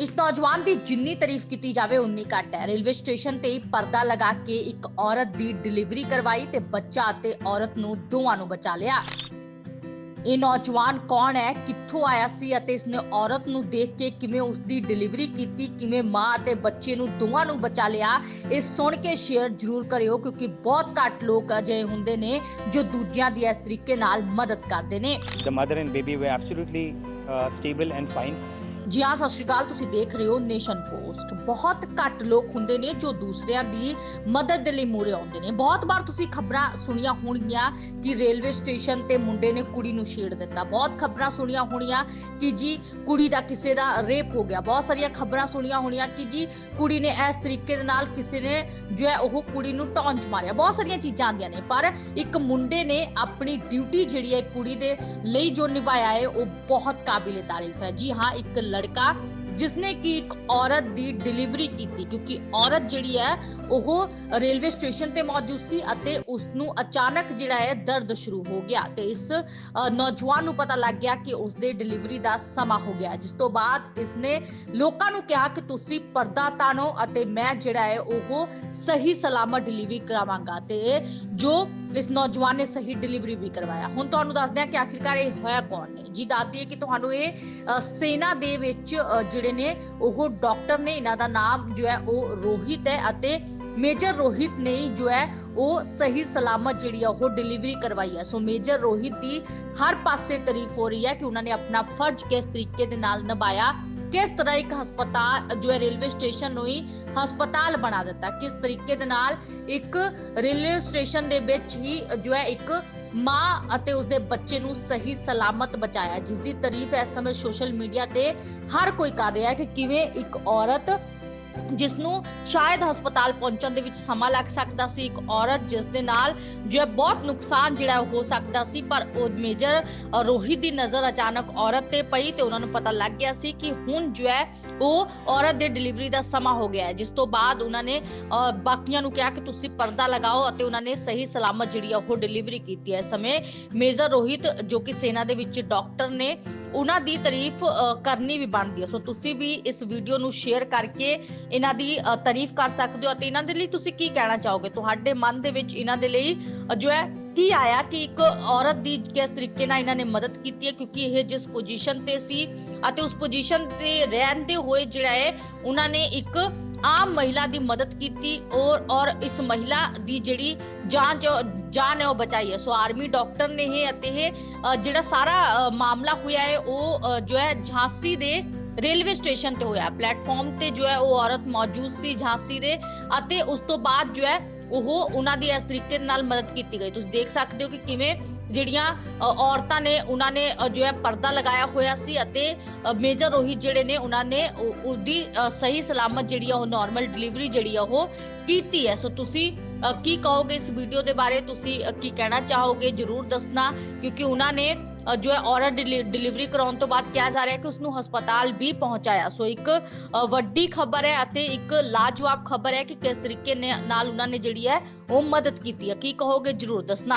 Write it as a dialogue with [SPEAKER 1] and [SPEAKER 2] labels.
[SPEAKER 1] ਇਸ ਨੌਜਵਾਨ ਦੀ ਜਿੰਨੀ ਤਾਰੀਫ ਕੀਤੀ ਜਾਵੇ ਉਨੀ ਘੱਟ ਹੈ। ਰੇਲਵੇ ਸਟੇਸ਼ਨ ਤੇ ਹੀ ਪਰਦਾ ਲਗਾ ਕੇ ਇੱਕ ਔਰਤ ਦੀ ਡਿਲੀਵਰੀ ਕਰਵਾਈ ਤੇ ਬੱਚਾ ਅਤੇ ਔਰਤ ਨੂੰ ਦੋਵਾਂ ਨੂੰ ਬਚਾ ਲਿਆ। ਇਹ ਨੌਜਵਾਨ ਕੌਣ ਹੈ ਕਿੱਥੋਂ ਆਇਆ ਸੀ ਅਤੇ ਇਸਨੇ ਔਰਤ ਨੂੰ ਦੇਖ ਕੇ ਕਿਵੇਂ ਉਸ ਦੀ ਡਿਲੀਵਰੀ ਕੀਤੀ ਕਿਵੇਂ ਮਾਂ ਅਤੇ ਬੱਚੇ ਨੂੰ ਦੋਵਾਂ ਨੂੰ ਬਚਾ ਲਿਆ ਇਹ ਸੁਣ ਕੇ ਸ਼ੇਅਰ ਜ਼ਰੂਰ ਕਰਿਓ ਕਿਉਂਕਿ ਬਹੁਤ ਘੱਟ ਲੋਕ ਅਜਿਹੇ ਹੁੰਦੇ ਨੇ ਜੋ ਦੂਜਿਆਂ ਦੀ ਇਸ ਤਰੀਕੇ ਨਾਲ ਮਦਦ ਕਰਦੇ ਨੇ।
[SPEAKER 2] The mother and baby were absolutely uh, stable and fine.
[SPEAKER 1] ਜੀ ਹਾਂ, ਸਤਿ ਸ਼੍ਰੀ ਅਕਾਲ। ਤੁਸੀਂ ਦੇਖ ਰਹੇ ਹੋ ਨੇਸ਼ਨ ਪੋਸਟ। ਬਹੁਤ ਘੱਟ ਲੋਕ ਹੁੰਦੇ ਨੇ ਜੋ ਦੂਸਰਿਆਂ ਦੀ ਮਦਦ ਦੇ ਲਈ ਮੂਰੇ ਆਉਂਦੇ ਨੇ। ਬਹੁਤ ਵਾਰ ਤੁਸੀਂ ਖਬਰਾਂ ਸੁਣੀਆਂ ਹੋਣਗੀਆਂ ਕਿ ਰੇਲਵੇ ਸਟੇਸ਼ਨ ਤੇ ਮੁੰਡੇ ਨੇ ਕੁੜੀ ਨੂੰ ਛੇੜ ਦਿੱਤਾ। ਬਹੁਤ ਖਬਰਾਂ ਸੁਣੀਆਂ ਹੋਣੀਆਂ ਕਿ ਜੀ ਕੁੜੀ ਦਾ ਕਿਸੇ ਦਾ ਰੇਪ ਹੋ ਗਿਆ। ਬਹੁਤ ਸਾਰੀਆਂ ਖਬਰਾਂ ਸੁਣੀਆਂ ਹੋਣੀਆਂ ਕਿ ਜੀ ਕੁੜੀ ਨੇ ਇਸ ਤਰੀਕੇ ਦੇ ਨਾਲ ਕਿਸੇ ਨੇ ਜੋ ਹੈ ਉਹ ਕੁੜੀ ਨੂੰ ਟੌਂਚ ਮਾਰਿਆ। ਬਹੁਤ ਸਾਰੀਆਂ ਚੀਜ਼ਾਂ ਆਉਂਦੀਆਂ ਨੇ। ਪਰ ਇੱਕ ਮੁੰਡੇ ਨੇ ਆਪਣੀ ਡਿਊਟੀ ਜਿਹੜੀ ਹੈ ਕੁੜੀ ਦੇ ਲਈ ਜੋ ਨਿਭਾਇਆ ਹੈ, ਉਹ ਬਹੁਤ ਕਾਬਿਲੇ ਤਾਰੀਫ ਹੈ। ਜੀ ਹਾਂ, ਇੱਕ ਲੜਕਾ ਜਿਸਨੇ ਕਿ ਇੱਕ ਔਰਤ ਦੀ ਡਿਲੀਵਰੀ ਕੀਤੀ, ਕਿਉਂਕਿ ਔਰਤ ਜਿਹੜੀ ਹੈ, ਉਹ ਰੇਲਵੇ ਸਟੇਸ਼ਨ ਤੇ ਮੌਜੂਦ ਸੀ ਅਤੇ ਉਸ ਨੂੰ ਅਚਾਨਕ ਜਿਹੜਾ ਹੈ, ਦਰਦ ਸ਼ੁਰੂ ਹੋ ਗਿਆ ਤੇ ਇਸ ਨੌਜਵਾਨ ਨੂੰ ਪਤਾ ਲੱਗ ਗਿਆ ਕਿ ਉਸ ਦੇ ਡਿਲੀਵਰੀ ਦਾ ਸਮਾਂ ਹੋ ਗਿਆ। ਜਿਸ ਤੋਂ ਬਾਅਦ ਇਸਨੇ ਲੋਕਾਂ ਨੂੰ ਕਿਹਾ ਕਿ ਤੁਸੀਂ ਪਰਦਾ ਤਾਣੋ ਅਤੇ ਮੈਂ ਜਿਹੜਾ ਹੈ, ਉਹ ਸਹੀ ਸਲਾਮਤ ਡਿਲੀਵਰੀ ਕਰਾਵਾਂਗਾ ਤੇ ਜੋ ਇਸ ਨੌਜਵਾਨ ਨੇ ਸਹੀ ਡਿਲੀਵਰੀ ਵੀ ਕਰਵਾਇਆ। ਹੁਣ ਤੁਹਾਨੂੰ ਦੱਸਦੇ ਹਾਂ ਕਿ ਆਖਿਰਕਾਰ ਇਹ ਹੋਇਆ ਕੌਣ ਨੇ। ਜੀ ਦੱਸਦੀ ਹੈ ਕਿ ਤੁਹਾਨੂੰ ਇਹ ਅ, ਦੇ ਵਿੱਚ ਜਿਹੜੇ ਨੇ ਉਹ ਡਾਕਟਰ ਨੇ ਇਹਨਾਂ ਦਾ ਨਾਮ ਜੋ ਹੈ ਉਹ ਰੋਹਿਤ ਹੈ ਅਤੇ ਮੇਜਰ ਰੋਹਿਤ ਨੇ ਜੋ ਹੈ ਉਹ ਸਹੀ ਸਲਾਮਤ ਜਿਹੜੀ ਆ ਉਹ ਡਿਲੀਵਰੀ ਕਰਵਾਈ ਹੈ ਸੋ ਮੇਜਰ ਰੋਹਿਤ ਦੀ ਹਰ ਪਾਸੇ ਤਾਰੀਫ ਹੋ ਰਹੀ ਹੈ ਕਿ ਉਹਨਾਂ ਨੇ ਆਪਣਾ ਫਰਜ਼ ਕਿਸ ਤਰੀਕੇ ਦੇ ਨਾਲ ਨਿਭਾਇਆ। ਕਿਸ ਤਰ੍ਹਾਂ ਇੱਕ ਹਸਪਤਾਲ, ਜੋ ਹੈ ਰੇਲਵੇ ਸਟੇਸ਼ਨ ਨੂੰ ਹੀ ਹਸਪਤਾਲ ਬਣਾ ਦਿੱਤਾ? ਕਿਸ ਤਰੀਕੇ ਦੇ ਨਾਲ ਇੱਕ ਰੇਲਵੇ ਸਟੇਸ਼ਨ ਦੇ ਵਿੱਚ ਹੀ, ਜੋ ਹੈ ਇੱਕ ਮਾਂ ਅਤੇ ਉਸਦੇ ਬੱਚੇ ਨੂੰ ਸਹੀ ਸਲਾਮਤ ਬਚਾਇਆ? ਜਿਸ ਦੀ ਤਾਰੀਫ ਇਸ ਸਮੇਂ ਸੋਸ਼ਲ ਮੀਡੀਆ ਤੇ ਹਰ ਕੋਈ ਕਰ ਰਿਹਾ ਹੈ ਕਿ ਕਿਵੇਂ ਇੱਕ ਔਰਤ ਜਿਸ ਨੂੰ ਸ਼ਾਇਦ ਹਸਪਤਾਲ ਪਹੁੰਚਣ ਦੇ ਵਿੱਚ ਸਮਾਂ ਲੱਗ ਸਕਦਾ ਸੀ। ਇੱਕ ਔਰਤ ਜਿਸ ਦੇ ਨਾਲ ਜੋ ਹੈ ਬਹੁਤ ਨੁਕਸਾਨ ਜਿਹੜਾ ਹੋ ਸਕਦਾ ਸੀ, ਪਰ ਉਹ ਮੇਜਰ ਰੋਹਿਤ ਦੀ ਨਜ਼ਰ ਅਚਾਨਕ ਔਰਤ ਤੇ ਪਈ ਤੇ ਉਹਨਾਂ ਨੂੰ ਪਤਾ ਲੱਗ ਗਿਆ ਸੀ ਕਿ ਹੁਣ ਜੋ ਹੈ ਉਹ ਔਰਤ ਦੇ ਡਿਲੀਵਰੀ ਦਾ ਸਮਾਂ ਹੋ ਗਿਆ ਹੈ, ਜਿਸ ਤੋਂ ਬਾਅਦ ਉਹਨਾਂ ਨੇ ਬਾਕੀਆਂ ਨੂੰ ਕਿਹਾ ਕਿ ਤੁਸੀਂ ਪਰਦਾ ਲਗਾਓ ਅਤੇ ਉਹਨਾਂ ਨੇ ਸਹੀ ਸਲਾਮਤ ਜਿਹੜੀ ਆ ਉਹ ਡਿਲੀਵਰੀ ਕੀਤੀ ਹੈ। ਸਮੇਂ ਮੇਜਰ ਰੋਹਿਤ, ਜੋ ਕਿ ਸੈਨਾ ਦੇ ਵਿੱਚ ਡਾਕਟਰ ਨੇ, ਉਹਨਾਂ ਦੀ ਤਾਰੀਫ ਕਰਨੀ ਵੀ ਬਣਦੀ ਹੈ। ਸੋ ਤੁਸੀਂ ਵੀ ਇਸ ਵੀਡੀਓ ਨੂੰ ਸ਼ੇਅਰ ਕਰਕੇ ਇਹਨਾਂ ਦੀ ਤਾਰੀਫ ਕਰ ਸਕਦੇ ਹੋ ਅਤੇ ਇਹਨਾਂ ਦੇ ਲਈ ਤੁਸੀਂ ਕੀ ਕਹਿਣਾ ਚਾਹੋਗੇ? ਤੁਹਾਡੇ ਮਨ ਦੇ ਵਿੱਚ ਇਹਨਾਂ ਦੇ ਲਈ ਜੋ ਹੈ ਕੀ ਆਇਆ ਕਿ ਇੱਕ ਔਰਤ ਦੀ ਕਿਸ ਤਰੀਕੇ ਨਾਲ ਇਹਨਾਂ ਨੇ ਮਦਦ ਕੀਤੀ ਹੈ ਕਿਉਂਕਿ ਇਹ ਜਿਸ ਪੋਜੀਸ਼ਨ ਤੇ ਸੀ ਅਤੇ ਉਸ ਪੋਜੀਸ਼ਨ ਤੇ ਰਹਿੰਦੇ ਹੋਏ ਜਿਹੜਾ ਹੈ ਉਹਨਾਂ ਨੇ ਇੱਕ ਆਮ ਮਹਿਲਾ ਦੀ ਮਦਦ ਕੀਤੀ ਔਰ ਔਰ ਇਸ ਮਹਿਲਾ ਦੀ ਜਿਹੜੀ ਜਾਨ ਜੋ ਜਾਨ ਹੈ ਉਹ ਬਚਾਈ ਹੈ ਸੋ ਆਰਮੀ ਡਾਕਟਰ ਨੇ ਇਹ ਅਤੇ ਇਹ ਅ, ਜਿਹੜਾ ਸਾਰਾ ਅ, ਮਾਮਲਾ ਹੋਇਆ ਹੈ ਉਹ ਅ, ਜੋ ਹੈ ਝਾਂਸੀ ਦੇ ਰੇਲਵੇ ਸਟੇਸ਼ਨ ਤੇ ਹੋਇਆ ਪਲੇਟਫਾਰਮ ਤੇ ਜੋ ਹੈ ਉਹ ਔਰਤ ਮੌਜੂਦ ਸੀ ਝਾਂਸੀ ਦੇ ਅਤੇ ਉਸ ਤੋਂ ਬਾਅਦ ਜੋ ਹੈ ਉਹ ਉਹਨਾਂ ਦੀ ਇਸ ਤਰੀਕੇ ਨਾਲ ਮਦਦ ਕੀਤੀ ਗਈ ਤੁਸੀਂ ਦੇਖ ਸਕਦੇ ਹੋ ਕਿ ਕਿਵੇਂ ਜਿਹੜੀਆਂ ਅ, ਔਰਤਾਂ ਨੇ ਉਹਨਾਂ ਨੇ ਅ, ਜੋ ਹੈ ਪਰਦਾ ਲਗਾਇਆ ਹੋਇਆ ਸੀ ਅਤੇ ਅ, ਮੇਜਰ ਰੋਹਿਤ ਜਿਹੜੇ ਨੇ ਉਹਨਾਂ ਨੇ ਉਹ- ਉਹਦੀ ਅ, ਸਹੀ ਸਲਾਮਤ ਜਿਹੜੀ ਆ ਉਹ ਨਾਰਮਲ ਡਿਲੀਵਰੀ ਜਿਹੜੀ ਆ ਉਹ ਕੀਤੀ ਹੈ ਸੋ ਤੁਸੀਂ ਅ, ਕੀ ਕਹੋਗੇ ਇਸ ਵੀਡੀਓ ਦੇ ਬਾਰੇ ਤੁਸੀਂ ਅ, ਕੀ ਕਹਿਣਾ ਚਾਹੋਗੇ ਜਰੂਰ ਦੱਸਣਾ ਕਿਉਂਕਿ ਉਹਨਾਂ ਨੇ ਅ, ਜੋ ਹੈ ਔਰਤ ਡਿਲੀ- ਡਿਲੀਵਰੀ ਕਰਾਉਣ ਤੋਂ ਬਾਅਦ ਕਿਹਾ ਜਾ ਰਿਹਾ ਹੈ ਕਿ ਉਸ ਨੂੰ ਹਸਪਤਾਲ ਵੀ ਪਹੁੰਚਾਇਆ। ਸੋ ਇੱਕ ਵੱਡੀ ਖਬਰ ਹੈ ਅਤੇ ਇੱਕ ਲਾਜਵਾਬ ਖਬਰ ਹੈ ਕਿ ਕਿਸ ਤਰੀਕੇ ਨੇ, ਨਾਲ ਉਹਨਾਂ ਨੇ ਜਿਹੜੀ ਹੈ ਉਹ ਮਦਦ ਕੀਤੀ ਹੈ। ਕੀ ਕਹੋਗੇ? ਜਰੂਰ ਦੱਸਣਾ।